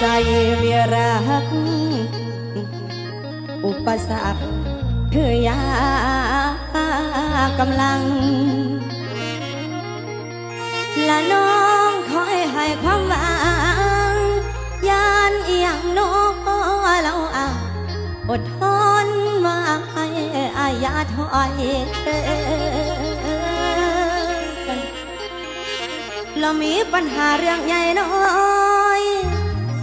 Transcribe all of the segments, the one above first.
ใจมีรัก อุปสรรคคือยากำลัง และน้องคอยให้ความหวังยานเอียงนกเราอะอดทนมาให้อายาถอยเรามีปัญหาเรื่องใหญ่น้อง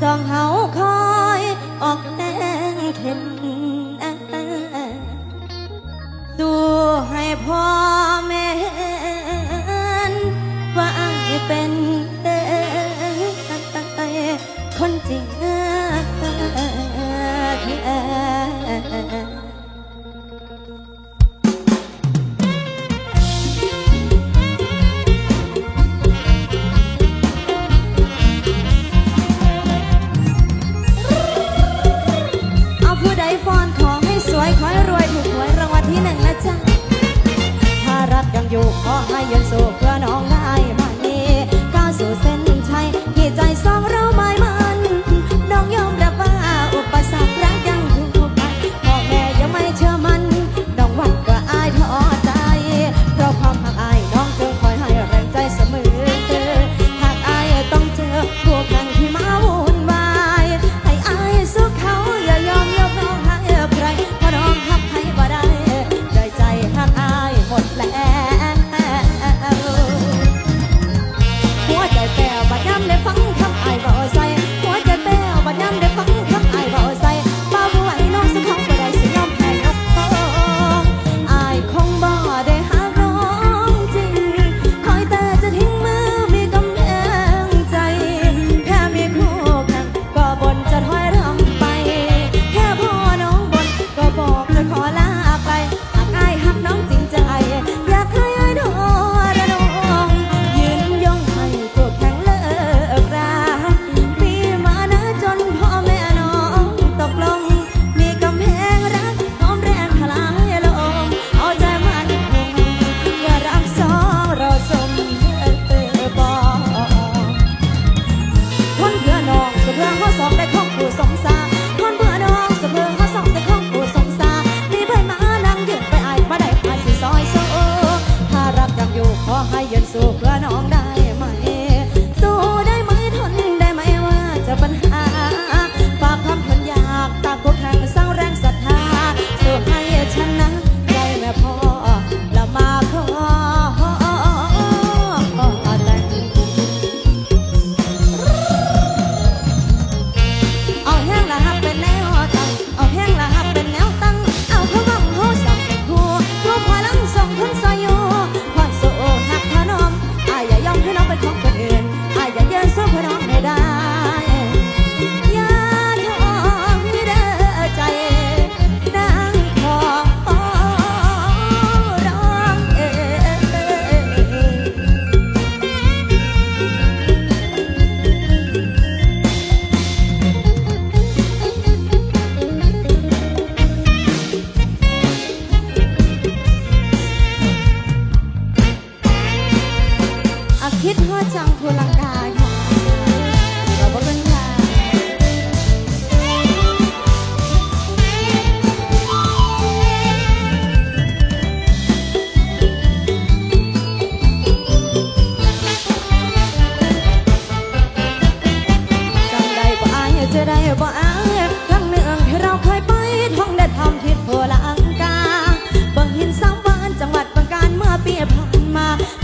สองเฮาคอยออกแรงเข็นดูให้พอ ใจสองร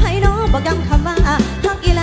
ให้น้องบอกย้ำคำว่าทักอีลา